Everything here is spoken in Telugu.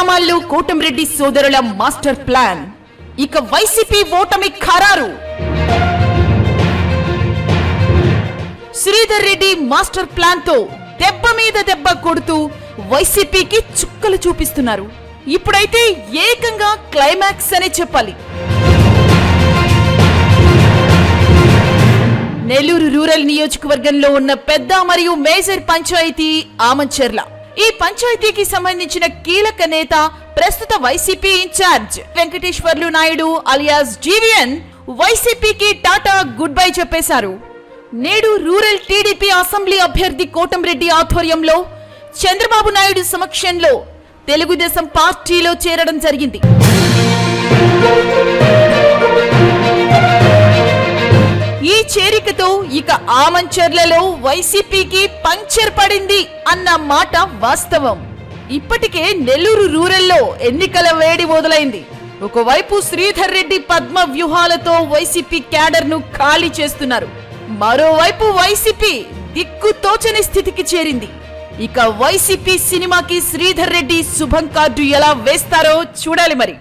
గ్రామాల్లో కోటంరెడ్డి సోదరుల మాస్టర్ ప్లాన్. ఇక వైసీపీ ఓటమి ఖరారు. శ్రీధర్ రెడ్డి మాస్టర్ ప్లాన్తో దెబ్బ మీద దెబ్బ కొడుతూ వైసీపీకి చుక్కలు చూపిస్తున్నారు. ఇప్పుడైతే ఏకంగా క్లైమాక్స్ అనే చెప్పాలి. నెల్లూరు రూరల్ నియోజకవర్గంలో ఉన్న పెద్ద మరియు మేజర్ పంచాయతీ ఆమంచెర్ల. ఈ పంచాయతీకి సంబంధించిన కీలక నేత ప్రస్తుత వైసీపీ ఇన్ఛార్జ్ వెంకటేశ్వర్లు నాయుడు అలియాస్ జీవియన్ వైసీపీకి టాటా గుడ్ బై చెప్పేశారు. నేడు రూరల్ టీడీపీ అసెంబ్లీ అభ్యర్థి కోటంరెడ్డి ఆధ్వర్యంలో చంద్రబాబు నాయుడు సమక్షంలో తెలుగుదేశం పార్టీలో చేరడం జరిగింది. చేరికతో ఇక ఆమంచర్లలో వైసీపీకి పంక్చర్ పడింది అన్న మాట వాస్తవం. ఇప్పటికే నెల్లూరు రూరల్లో ఎన్నికల వేడి మొదలైంది. ఒకవైపు శ్రీధర్ రెడ్డి పద్మ వ్యూహాలతో వైసీపీ క్యాడర్ను ఖాళీ చేస్తున్నారు. మరోవైపు వైసీపీ దిక్కు తోచని స్థితికి చేరింది. ఇక వైసీపీ సినిమాకి శ్రీధర్ రెడ్డి శుభం కార్డు ఎలా వేస్తారో చూడాలి మరి.